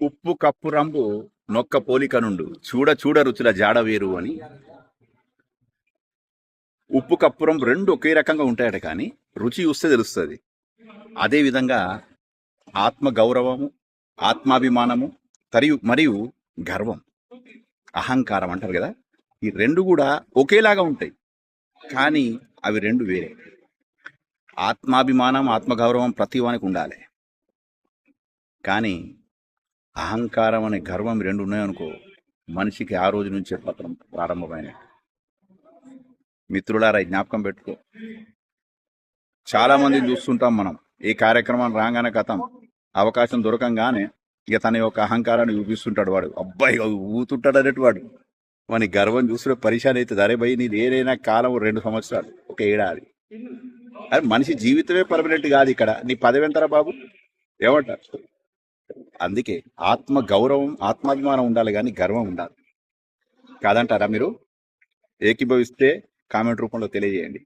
ఉప్పు కప్పు రంబు నొక్క పోలిక నుండు చూడ చూడ రుచుల జాడ వేరు అని. ఉప్పు కప్పు రంబు రెండు ఒకే రకంగా ఉంటాయట కానీ రుచి చూస్తే తెలుస్తుంది. అదేవిధంగా ఆత్మ గౌరవము ఆత్మాభిమానము తరియు మరియు గర్వం అహంకారం అంటారు కదా? ఈ రెండు కూడా ఒకేలాగా ఉంటాయి. కానీ అవి రెండు వేరే. ఆత్మాభిమానం ఆత్మగౌరవం ప్రతి వానికి ఉండాలి. కానీ అహంకారం అనే గర్వం రెండు ఉన్నాయనుకో మనిషికి ఆ రోజు నుంచే పత్రం ప్రారంభమైన మిత్రులారా జ్ఞాపకం పెట్టుకో. చాలామంది చూస్తుంటాం మనం ఈ కార్యక్రమం రాగానే కథం అవకాశం దొరకంగానే ఇక తన యొక్క అహంకారాన్ని చూపిస్తుంటాడు వాడు. అబ్బాయి ఊతుంటాడు అనేటి వాడు వాని గర్వం చూస్తుంటే పరిశాన్ అవుతుంది అరే భయ్ నీది ఏదైనా కాలం రెండు సంవత్సరాలు. ఒక ఏడాది మనిషి జీవితమే పర్మనెంట్ కాదు ఇక్కడ. నీ పదవి బాబు? ఏమంటారు అందుకే ఆత్మ గౌరవం ఆత్మాభిమానం ఉండాలి కానీ గర్వం ఉండాలి. కాదంటారా మీరు? ఏకీభవిస్తే కామెంట్ రూపంలో తెలియజేయండి.